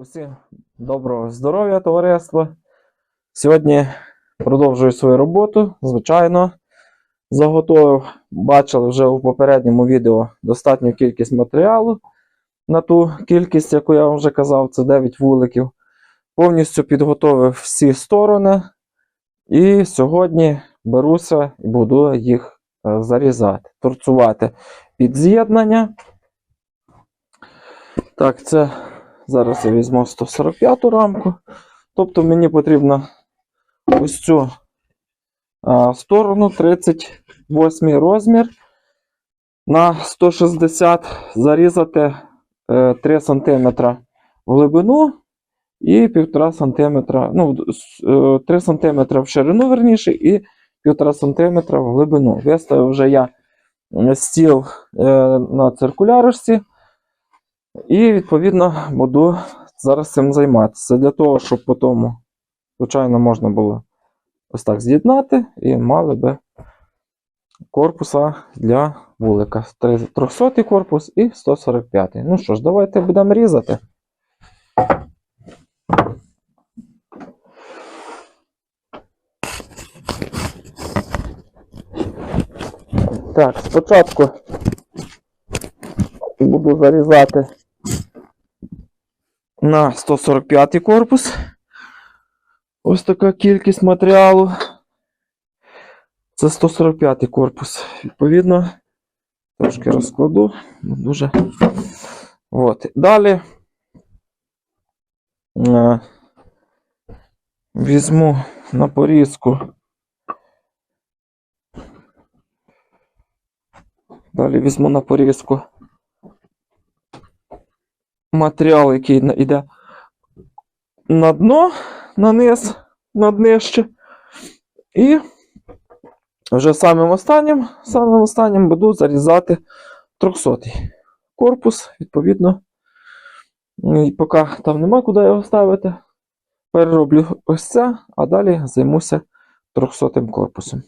Усім доброго здоров'я, товариство. Сьогодні продовжую свою роботу. Звичайно, заготовив, бачили вже у попередньому відео достатню кількість матеріалу на ту кількість, яку я вам вже казав, це 9 вуликів. Повністю підготовив всі сторони. І сьогодні беруся і буду їх е, зарізати, торцувати під з'єднання. Так, це зараз я візьму 145 рамку. Тобто мені потрібно ось цю а, сторону 38 розмір на 160 зарізати е, 3 см в глибину і 1,5 см, ну, е, 3 см в ширину, верніше, і 1,5 см в глибину. Виставив вже я е, стіл е, на циркулярочці. І, відповідно, буду зараз цим займатися. Для того, щоб потім, звичайно, можна було ось так з'єднати і мали би корпуса для вулика. 300 корпус і 145. Ну що ж, давайте будемо різати. Так, спочатку буду зарізати на 145 корпус. Ось така кількість матеріалу. Це 145 корпус. Відповідно, трошки розкладу. Дуже. От. Далі е, візьму на порізку. Далі візьму на порізку матеріал, який йде на дно, на низ, на днище. І вже самим останнім, самим останнім буду зарізати 300-й корпус, відповідно. І поки там нема куди його ставити, перероблю ось це, а далі займуся 300 корпусом.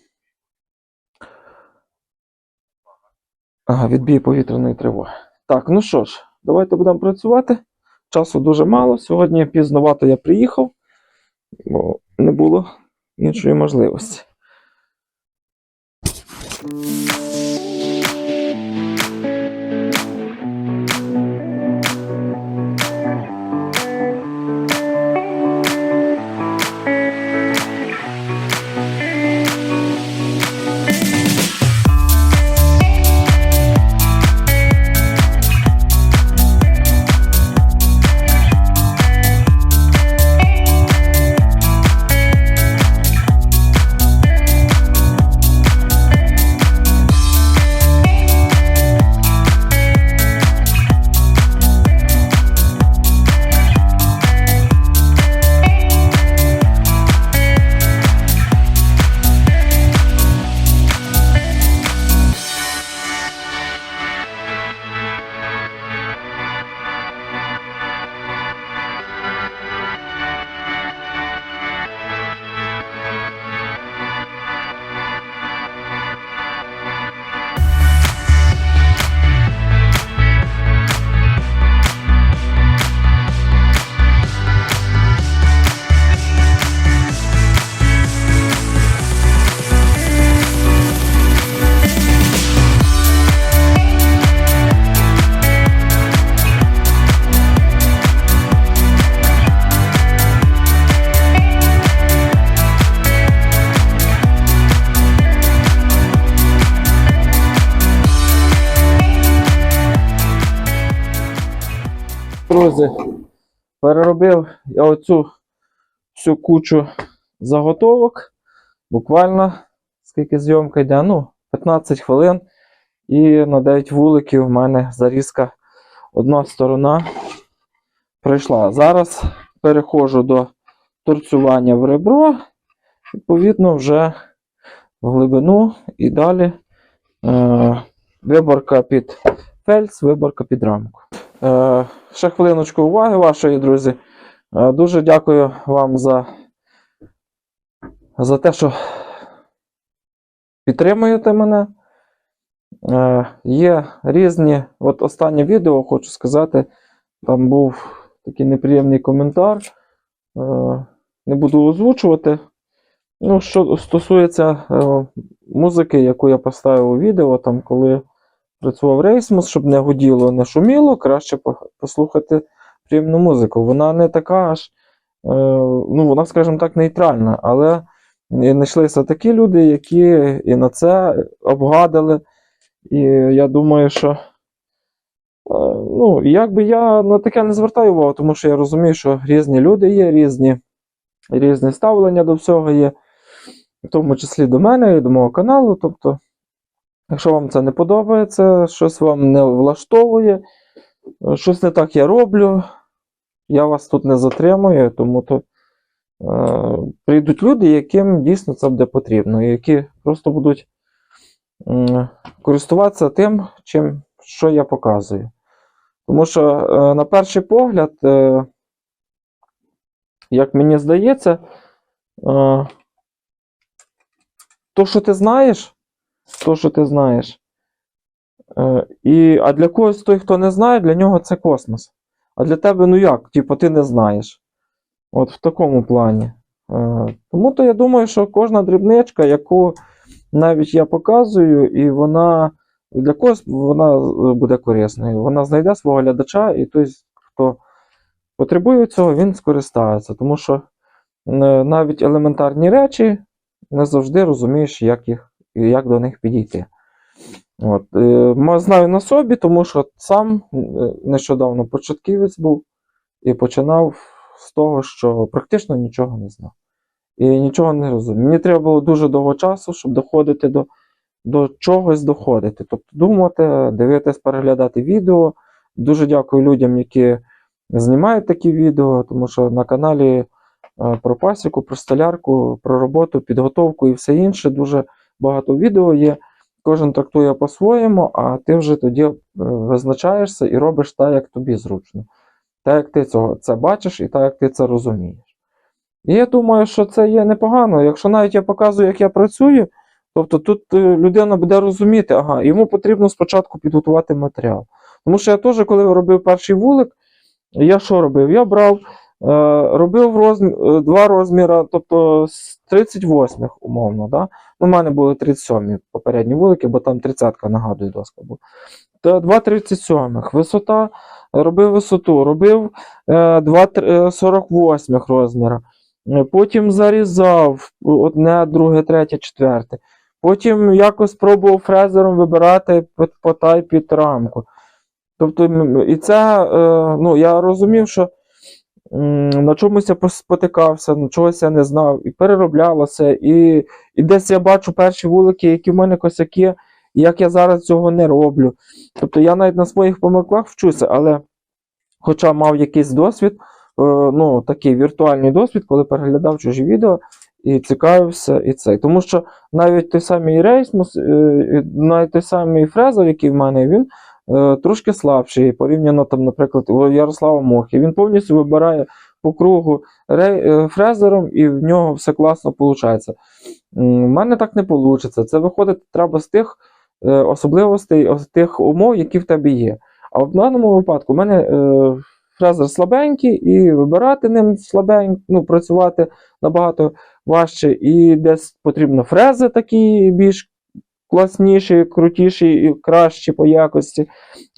Ага, відбій повітряної тривоги. Так, ну що ж, давайте будемо працювати. Часу дуже мало. Сьогодні пізновато я приїхав, бо не було іншої можливості. Переробив я оцю всю кучу заготовок. Буквально скільки зйомка йде? Ну, 15 хвилин. І на 9 вуликів в мене зарізка одна сторона пройшла. Зараз переходжу до торцювання в ребро, відповідно, вже в глибину і далі е, виборка під фельдс, виборка під рамку. Е, ще хвилиночку уваги вашої, друзі. Е, дуже дякую вам за, за те, що підтримуєте мене. Е, є різні, от останнє відео, хочу сказати, там був такий неприємний коментар. Е, Не буду озвучувати. Ну, що стосується е, музики, яку я поставив у відео, там, коли працював Рейсмус, щоб не гуділо, не шуміло, краще послухати приємну музику. Вона не така аж, е, ну, вона, скажімо так, нейтральна, але знайшлися такі люди, які і на це обгадили. І я думаю, що. е, Ну, якби я на таке не звертаю увагу, тому що я розумію, що різні люди є, різні, різні ставлення до всього є, в тому числі до мене і до мого каналу. Тобто, якщо вам це не подобається, щось вам не влаштовує, е, щось не так я роблю, я вас тут не затримую, тому то е, прийдуть люди, яким дійсно це буде потрібно, які просто будуть м, користуватися тим, чим, що я показую. Тому що, е, на перший погляд, е, як мені здається, е, то, що ти знаєш, то, що ти знаєш, е, і, а для когось той, хто не знає, для нього це космос. А для тебе, ну як, типу, ти не знаєш. От в такому плані. Е, Тому то я думаю, що кожна дрібничка, яку навіть я показую, і вона для когось вона буде корисною. Вона знайде свого глядача, і той, хто потребує цього, він скористається. Тому що е, навіть елементарні речі не завжди розумієш, як, їх, як до них підійти. От. е, Знаю на собі, тому що сам е, нещодавно початківець був і починав з того, що практично нічого не знав. І нічого не розумів. Мені треба було дуже довго часу, щоб доходити до, до чогось доходити. Тобто думати, дивитись, переглядати відео. Дуже дякую людям, які знімають такі відео, тому що на каналі е, про пасіку, про столярку, про роботу, підготовку і все інше. Дуже багато відео є. Кожен трактує по-своєму, а ти вже тоді е, визначаєшся і робиш так, як тобі зручно. Так, як ти цього, це бачиш і так, як ти це розумієш. І я думаю, що це є непогано. Якщо навіть я показую, як я працюю, тобто тут е, людина буде розуміти, ага, йому потрібно спочатку підготувати матеріал. Тому що я теж, коли робив перший вулик, я що робив? Я брав, робив розмі... е, два розміри, тобто з 38 умовно. Да? Ну, У мене були 37 попередні вулики, бо там 30-ка, нагадую, доска була. Та Два 37 висота, робив висоту, робив е, два тр- е, 48 розміра. Е, Потім зарізав одне, друге, третє, четверте. Потім якось пробував фрезером вибирати по, по тай під рамку. Тобто, і це, е, ну, я розумів, що на чомусь я спотикався, на чогось я не знав, і перероблялося. І, і десь я бачу перші вулики, які в мене косяки, і як я зараз цього не роблю. Тобто я навіть на своїх помилках вчуся, але хоча мав якийсь досвід, е, ну, такий віртуальний досвід, коли переглядав чужі відео і цікавився і цей. Тому що навіть той самий Рейсмус, е, навіть той самий Фрезер, який в мене, він трошки слабший, порівняно там, наприклад, у Ярослава Мохи. Він повністю вибирає по кругу е, фрезером, і в нього все класно виходить. У мене так не вийде. Це виходить треба з тих е, особливостей, з тих умов, які в тебе є. А в даному випадку в мене е, фрезер слабенький, і вибирати ним слабенько, ну, працювати набагато важче. І десь потрібно фрези такі більш класніші, крутіші і кращі по якості,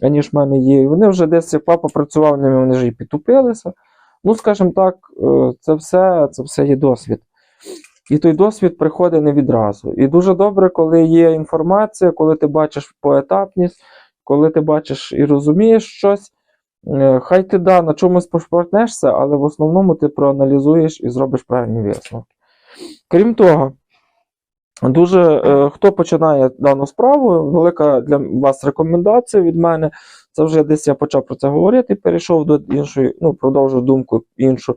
аніж в мене є. І вони вже десь як папа працював ними, вони вже і підтупилися. Ну, скажімо так, е, це все, це все є досвід. І той досвід приходить не відразу. І дуже добре, коли є інформація, коли ти бачиш поетапність, коли ти бачиш і розумієш щось. Е, Хай ти да, на чомусь пошпортнешся, але в основному ти проаналізуєш і зробиш правильні висновки. Крім того, дуже е, хто починає дану справу, велика для вас рекомендація від мене. Це вже десь я почав про це говорити, перейшов до іншої, ну, продовжу думку іншу.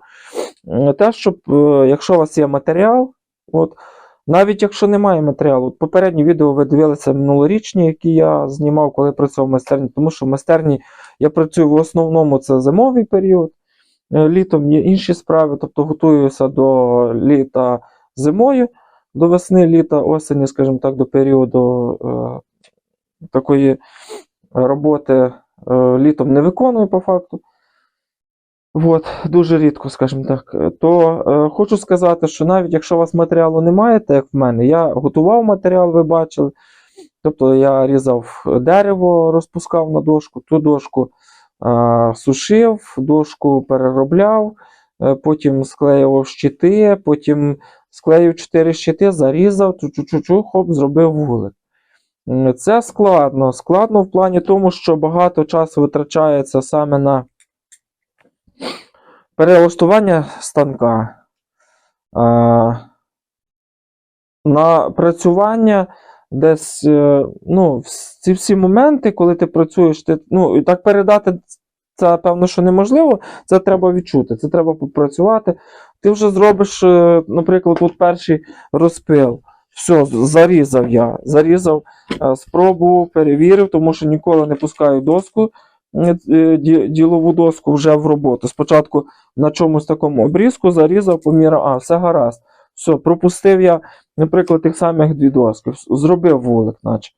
Те, щоб, е, якщо у вас є матеріал, от, навіть якщо немає матеріалу, от попередні відео ви дивилися минулорічні, які я знімав, коли працював в майстерні, тому що в майстерні я працюю в основному це зимовий період. Е, Літом є інші справи, тобто готуюся до літа зимою, до весни, літа, осені, скажімо так, до періоду е, такої роботи е, літом не виконую по факту. От, дуже рідко, скажімо так. То е, хочу сказати, що навіть якщо у вас матеріалу немає, так як в мене, я готував матеріал, ви бачили. Тобто я різав дерево, розпускав на дошку, ту дошку е, сушив, дошку переробляв, е, потім склеював щити, потім склеїв 4 щити, зарізав, чу-чу-чу, хоп, зробив вулик. Це складно. Складно в плані тому, що багато часу витрачається саме на перелаштування станка, на працювання десь, е, ну, ці всі моменти, коли ти працюєш, ти, ну, і так передати це, певно, що неможливо, це треба відчути, це треба попрацювати. Ти вже зробиш, е, наприклад, от перший розпил. Все, зарізав я. Зарізав, е, спробував, перевірив, тому що ніколи не пускаю доску, е, ді- ділову доску вже в роботу. Спочатку на чомусь такому обрізку зарізав, поміряв, а, все гаразд. Все, пропустив я, наприклад, тих самих дві доски, зробив вулик, наче.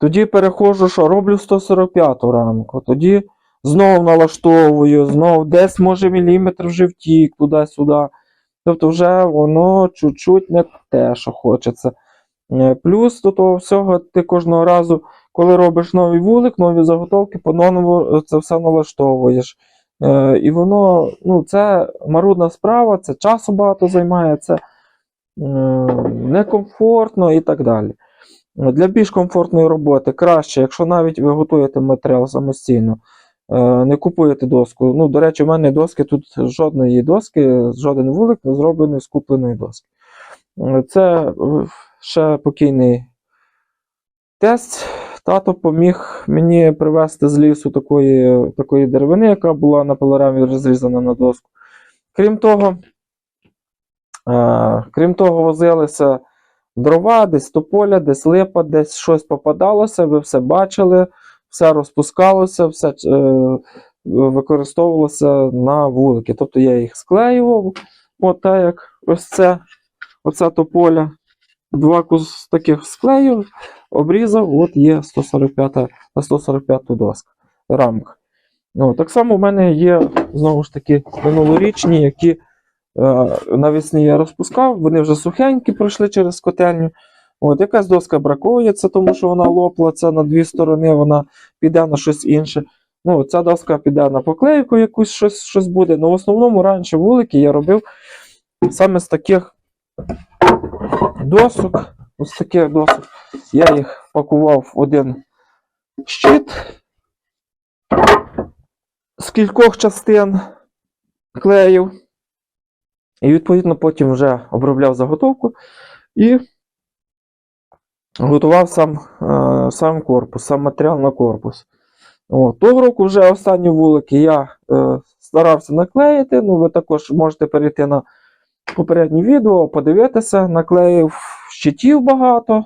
Тоді переходжу, що роблю 145 рамку, тоді знову налаштовую, знову десь може міліметр вже втік, туди-сюди. Тобто вже воно чуть-чуть не те, що хочеться. Е, Плюс до того всього, ти кожного разу, коли робиш новий вулик, нові заготовки, по-новому це все налаштовуєш. Е, І воно, ну, це марудна справа, це часу багато займає, це е, некомфортно і так далі. Для більш комфортної роботи краще, якщо навіть ви готуєте матеріал самостійно, е, не купуєте доску. Ну, до речі, у мене доски тут жодної доски, жоден вулик не зроблений з купленої доски. Е, Це е, ще покійний тест. Тато поміг мені привезти з лісу такої, такої деревини, яка була на пилорамі розрізана на доску. Крім того, е, крім того, возилися дрова, десь тополя, десь липа, десь щось попадалося, ви все бачили, все розпускалося, все е, використовувалося на вулики. Тобто я їх склеював, от так як ось це, оця тополя. Два кус таких склеїв, обрізав, от є 145 на 145 доска, рамка. Ну, так само в мене є знову ж таки минулорічні, які е, навесні я розпускав, вони вже сухенькі пройшли через котельню. От, якась доска бракується, тому що вона лопла, на дві сторони, вона піде на щось інше. Ну, ця доска піде на поклейку, якусь щось, щось буде. Ну, в основному раніше вулики я робив саме з таких досок. Ось таких досок. Я їх пакував в один щит з кількох частин клеїв. І відповідно потім вже обробляв заготовку і готував сам, е, сам корпус, сам матеріал на корпус. О, того року вже останні вулики я е, старався наклеїти. Ну, ви також можете перейти на попереднє відео, подивитися, наклеїв щитів багато,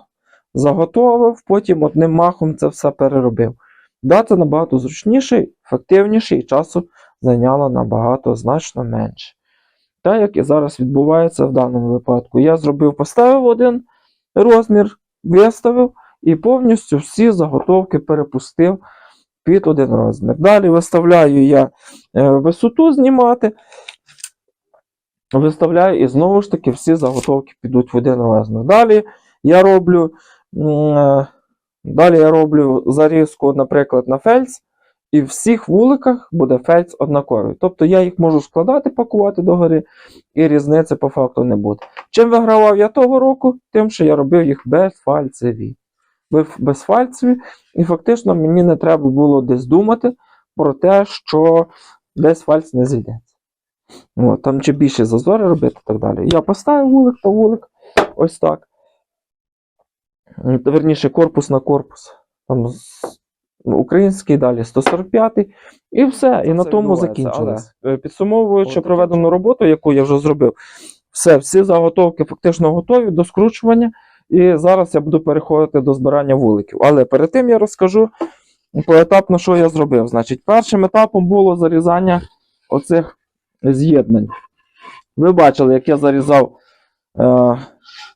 заготовив, потім одним махом це все переробив. Да, це набагато зручніше, ефективніше і часу зайняло набагато значно менше. Так як і зараз відбувається в даному випадку. Я зробив, поставив один розмір, виставив і повністю всі заготовки перепустив під один розмір. Далі виставляю я е, висоту знімати. Виставляю і знову ж таки всі заготовки підуть в один розмір. Далі я роблю, е, далі я роблю зарізку, наприклад, на фельдс, і в всіх вуликах буде фельдс однаковий. Тобто я їх можу складати, пакувати догори, і різниці по факту не буде. Чим вигравав я того року? Тим, що я робив їх безфальцеві. Безфальцеві, і фактично мені не треба було десь думати про те, що десь фальц не зійдеться. От, там чи більше зазори робити і так далі. Я поставив вулик по вулик, ось так. Верніше, корпус на корпус. Там український, далі 145 і все. І на Це тому закінчилось. Е, Підсумовуючи проведену роботу, яку я вже зробив, все, всі заготовки фактично готові до скручування. І зараз я буду переходити до збирання вуликів. Але перед тим я розкажу поетапно, що я зробив. Значить, першим етапом було зарізання оцих з'єднань. Ви бачили, як я зарізав е,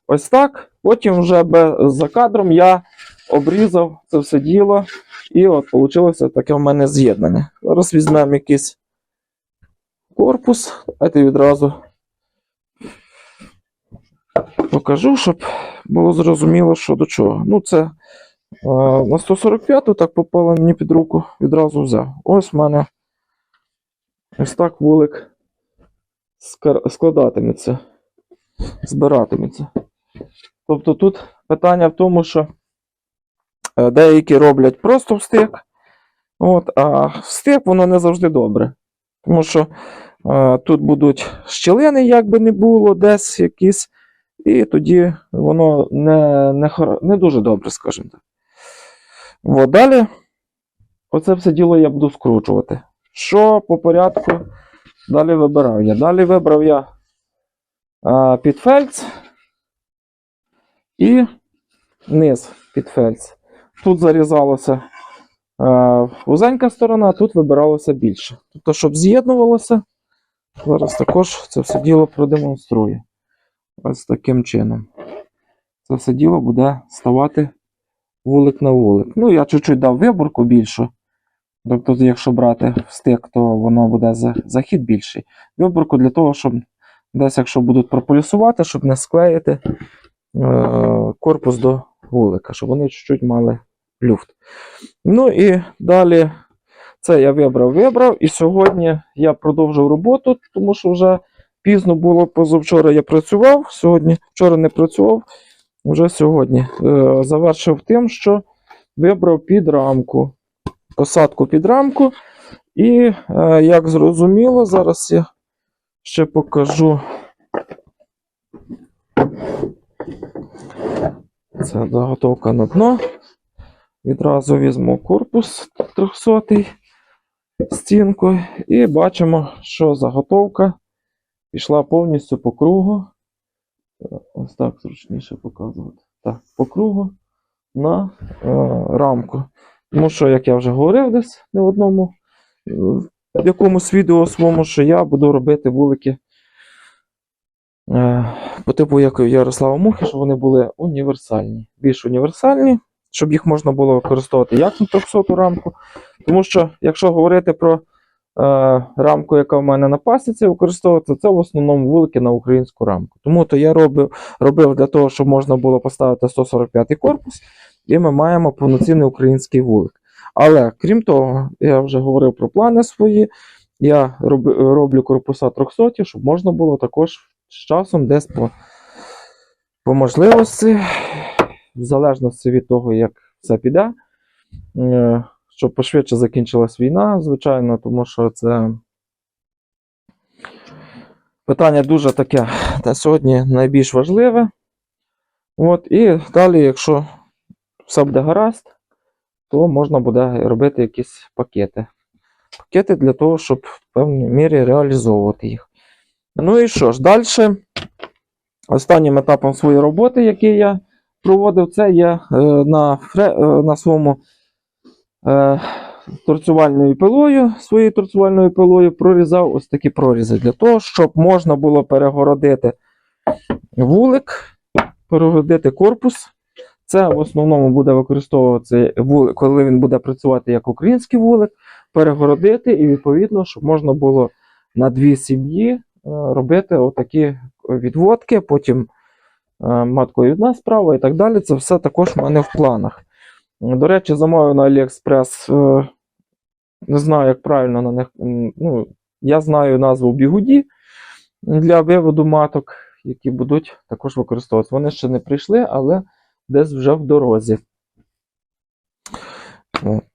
ось так. Потім вже без, за кадром я обрізав це все діло. І от вийшло таке в мене з'єднання. Зараз візьмемо якийсь корпус. Давайте відразу покажу, щоб було зрозуміло, що до чого. Ну, це е, на 145 так попало мені під руку, відразу взяв. Ось в мене ось так вулик складатиметься, збиратиметься. Тобто тут питання в тому, що деякі роблять просто встик, от, а встик воно не завжди добре. Тому що е, тут будуть щілини, як би не було, десь якісь, і тоді воно не, не, хор- не дуже добре, скажімо так. От, далі, оце все діло я буду скручувати. Що по порядку далі вибирав я? Далі вибрав я е, під фельдс і низ під фельдс. Тут зарізалося е, вузенька сторона, тут вибиралося більше. Тобто, щоб з'єднувалося, зараз також це все діло продемонструю. Ось таким чином. Це все діло буде ставати вулик на вулик. Ну, я чуть-чуть дав виборку більшу. Тобто, якщо брати стик, то воно буде захід більший. Виборку для того, щоб десь, якщо будуть прополісувати, щоб не склеїти е, корпус до вулика, щоб вони чуть-чуть мали люфт. Ну і далі це я вибрав, вибрав. І сьогодні я продовжив роботу, тому що вже пізно було позавчора я працював. Сьогодні, вчора не працював, вже сьогодні. Е, завершив тим, що вибрав під рамку, посадку під рамку. І, е, як зрозуміло, зараз я ще покажу. Це заготовка на дно. Відразу візьму корпус 300 стінкою і бачимо, що заготовка пішла повністю по кругу. Ось так зручніше показувати. Так, по кругу на е, рамку. Тому що, як я вже говорив десь не в одному в якомусь відео своєму, що я буду робити вулики е, по типу як Ярослава Мухи, щоб вони були універсальні. Більш універсальні, щоб їх можна було використовувати як на 300 рамку. Тому що, якщо говорити про е, рамку, яка в мене на пасіці використовувати, це в основному вулики на українську рамку. Тому то я робив, робив для того, щоб можна було поставити 145 корпус, і ми маємо повноцінний український вулик. Але крім того, я вже говорив про плани свої. Я роб, роблю корпуса 300, щоб можна було також з часом десь по, по можливості, в залежності від того, як все піде, е, щоб пошвидше закінчилась війна, звичайно, тому що це питання дуже таке на сьогодні найбільш важливе. От, і далі, якщо все буде гаразд, то можна буде робити якісь пакети. Пакети для того, щоб в певній мірі реалізовувати їх. Ну і що ж, далі, останнім етапом своєї роботи, який я проводив, це я е, на, фре, е, на своєму е, торцювальною пилою, своєю торцювальною пилою прорізав ось такі прорізи для того, щоб можна було перегородити вулик, перегородити корпус. Це в основному буде використовуватися вулик, коли він буде працювати як український вулик, перегородити, і відповідно, щоб можна було на дві сім'ї е, робити отакі відводки, потім е, маткою одна справа і так далі. Це все також в мене в планах. До речі, замовив на AliExpress, е, не знаю, як правильно на них. Ну, я знаю назву бігуді для виводу маток, які будуть також використовуватися. Вони ще не прийшли, але десь вже в дорозі.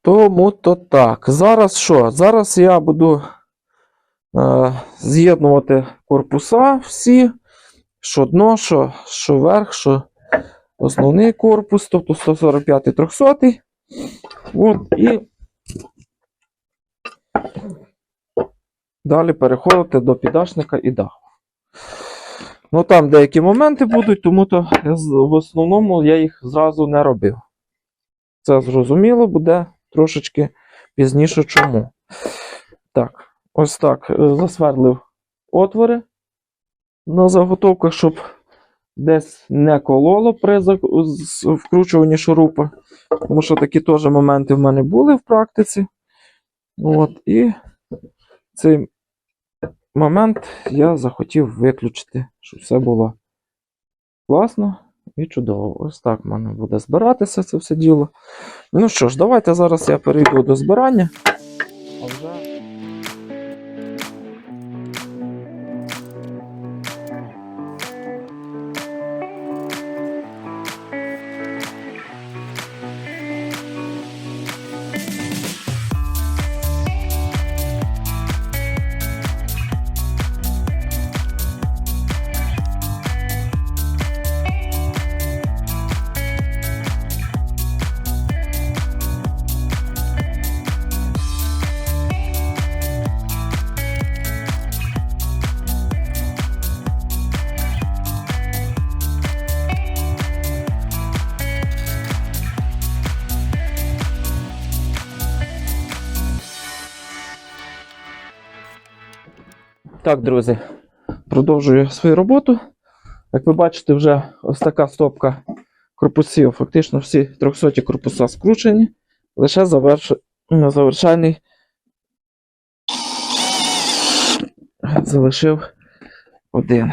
Тому то так. Зараз що? Зараз я буду е, з'єднувати корпуса всі, що дно, що, що верх, що основний корпус, тобто 145 300 От, і далі переходити до підашника і даху. Ну там деякі моменти будуть, тому то в основному я їх зразу не робив. Це зрозуміло буде трошечки пізніше чому. Так, ось так. е, Засверлив отвори на заготовках, щоб десь не кололо при вкручуванні шурупа. Тому що такі теж моменти в мене були в практиці. От, і цей момент я захотів виключити, щоб все було класно і чудово. Ось так в мене буде збиратися це все діло. Ну що ж, давайте зараз я перейду до збирання. Так, друзі, продовжую свою роботу. Як ви бачите, вже ось така стопка корпусів. Фактично всі 300 корпуса скручені. Лише заверш... завершальний залишив один.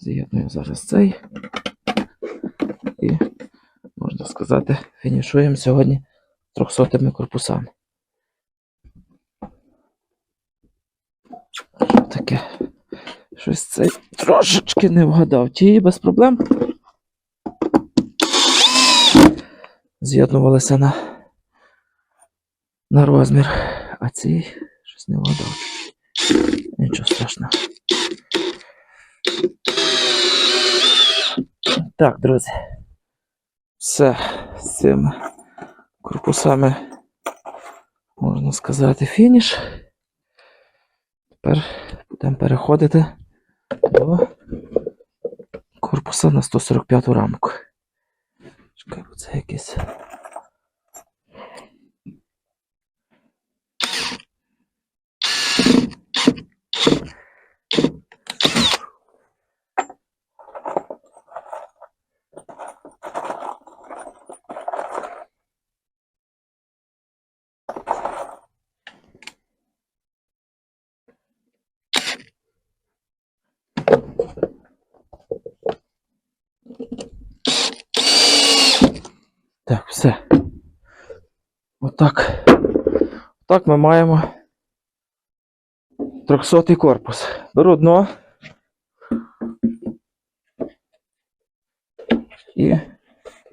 З'єдную зараз цей. І, можна сказати, фінішуємо сьогодні 300 корпусами. Таке? Щось цей трошечки не вгадав. Ті без проблем. З'єднувалися на, на розмір. А ці щось не вгадав. Нічого страшного. Так, друзі. Все з цими корпусами, можна сказати, фініш. Тепер будемо переходити до корпуса на 145 рамку. Чекай, бо це якийсь. Так, все. Отак. Отак ми маємо 300 корпус. Беру дно. І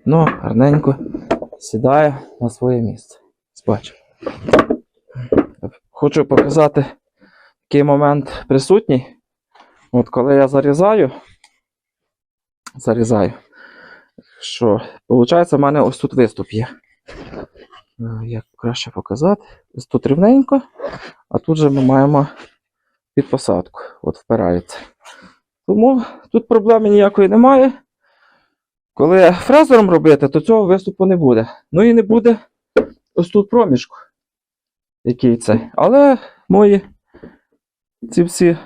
дно гарненько сідає на своє місце. Бачу. Хочу показати такий момент присутній. От коли я зарізаю, зарізаю, що виходить, в мене ось тут виступ є. Е, Як краще показати? Ось тут рівненько, а тут же ми маємо під посадку. От впирається. Тому тут проблеми ніякої немає. Коли фрезером робити, то цього виступу не буде. Ну і не буде ось тут проміжку. Який це. Але мої ці всі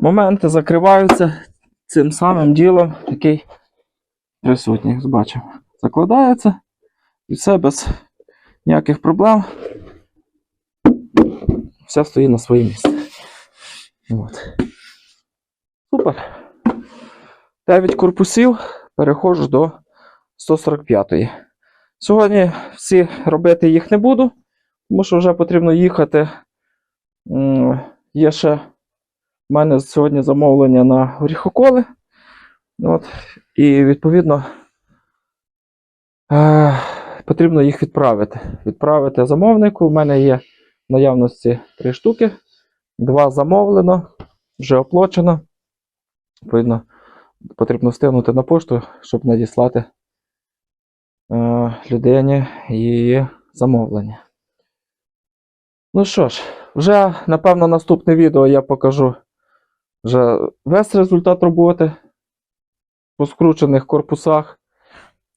моменти закриваються цим самим ділом, який присутній. Як бачимо, закладається і все без ніяких проблем. Все стоїть на своє місце. От. Супер. 9 корпусів. Переходжу до 145-ї. Сьогодні всі робити їх не буду, тому що вже потрібно їхати. Є ще в мене сьогодні замовлення на горіхоколи. От. І відповідно е, потрібно їх відправити. Відправити замовнику. У мене є в наявності три штуки. Два замовлено, вже оплачено. Відповідно, потрібно встигнути на пошту, щоб надіслати е, людині її замовлення. Ну що ж, вже напевно наступне відео я покажу вже весь результат роботи по скручених корпусах.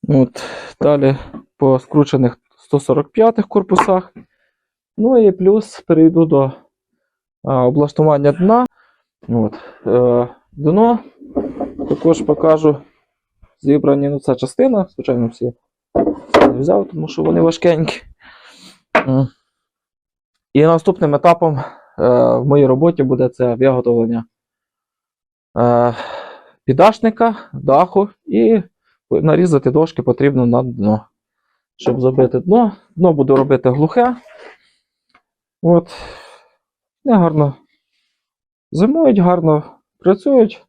От, далі по скручених 145 корпусах. Ну і плюс перейду до а, облаштування дна. От, е, дно також покажу зібрані, ну це частина, звичайно, всі не взяв, тому що вони важкенькі. І наступним етапом е, в моїй роботі буде це виготовлення е, підашника, даху і нарізати дошки потрібно на дно. Щоб забити дно, дно буду робити глухе. От. Не гарно зимують, гарно працюють.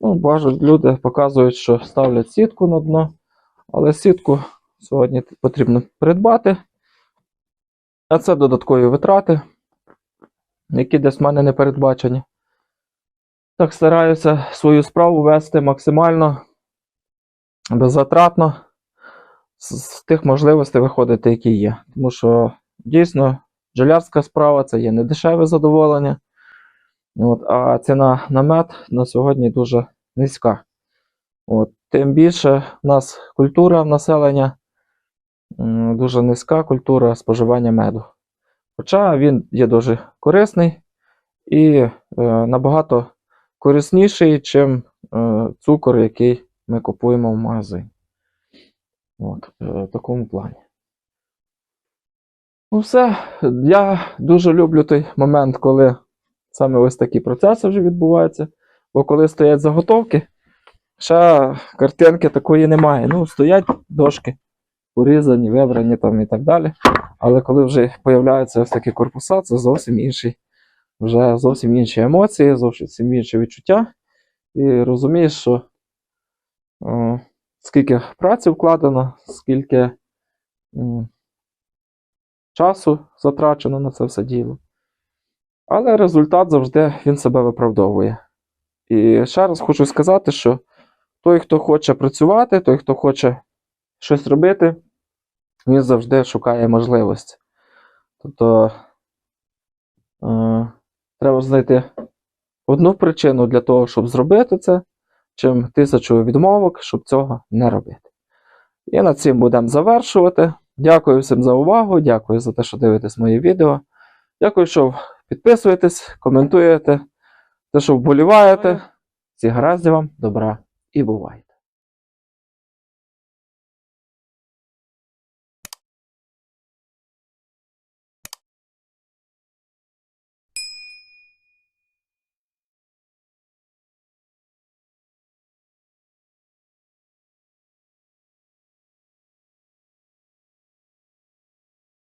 Ну, бажають, люди показують, що ставлять сітку на дно, але сітку сьогодні потрібно придбати. А це додаткові витрати, які десь в мене не передбачені. Так стараюся свою справу вести максимально беззатратно з, тих можливостей виходити, які є. Тому що дійсно бджолярська справа це є недешеве задоволення. От, а ціна на мед на сьогодні дуже низька. От, тим більше в нас культура населення дуже низька культура споживання меду. Хоча він є дуже корисний і е, набагато корисніший, чим е, цукор, який ми купуємо в магазині. От, е, в такому плані. Ну, все. Я дуже люблю той момент, коли саме ось такі процеси вже відбуваються. Бо коли стоять заготовки, ще картинки такої немає. Ну, стоять дошки, порізані, вибрані там і так далі. Але коли вже появляються ось такі корпуса, це зовсім інший, вже зовсім інші емоції, зовсім інші відчуття. І розумієш, що е, скільки праці вкладено, скільки м, часу затрачено на це все діло. Але результат завжди він себе виправдовує. І ще раз хочу сказати, що той, хто хоче працювати, той, хто хоче щось робити, він завжди шукає можливості. Тобто е, треба знайти одну причину для того, щоб зробити це, чим тисячу відмовок, щоб цього не робити. І над цим будемо завершувати. Дякую всім за увагу, дякую за те, що дивитесь мої відео. Дякую, що підписуєтесь, коментуєте, те, що вболіваєте. Всі гаразді вам, добра і бувай!